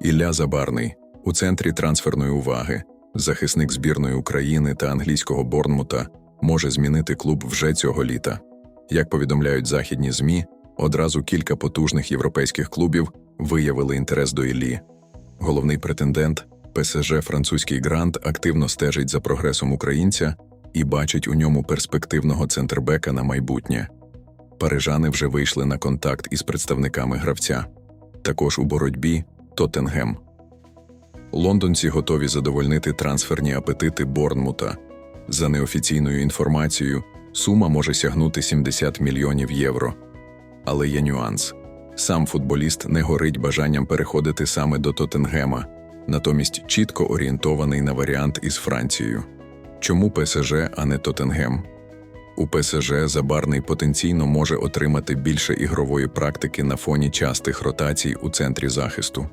Ілля Забарний у центрі трансферної уваги, захисник збірної України та англійського Борнмута, може змінити клуб вже цього літа. Як повідомляють західні ЗМІ, одразу кілька потужних європейських клубів виявили інтерес до Іллі. Головний претендент ПСЖ французький грант активно стежить за прогресом українця і бачить у ньому перспективного центрбека на майбутнє. Парижани вже вийшли на контакт із представниками гравця. Також у боротьбі Тоттенгем. Лондонці готові задовольнити трансферні апетити Борнмута. За неофіційною інформацією, сума може сягнути 70 мільйонів євро. Але є нюанс. Сам футболіст не горить бажанням переходити саме до Тоттенгема, натомість чітко орієнтований на варіант із Францією. Чому ПСЖ, а не Тоттенгем? У ПСЖ Забарний потенційно може отримати більше ігрової практики на фоні частих ротацій у центрі захисту.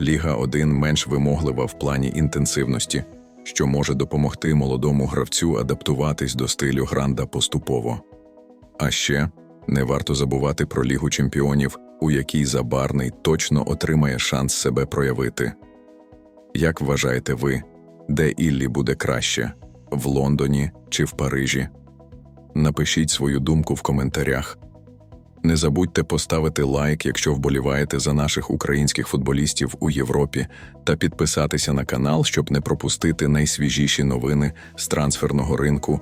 Ліга 1 менш вимоглива в плані інтенсивності, що може допомогти молодому гравцю адаптуватись до стилю гранда поступово. А ще не варто забувати про Лігу чемпіонів, у якій Забарний точно отримає шанс себе проявити. Як вважаєте ви, де Іллі буде краще в Лондоні чи в Парижі? Напишіть свою думку в коментарях. Не забудьте поставити лайк, якщо вболіваєте за наших українських футболістів у Європі, та підписатися на канал, щоб не пропустити найсвіжіші новини з трансферного ринку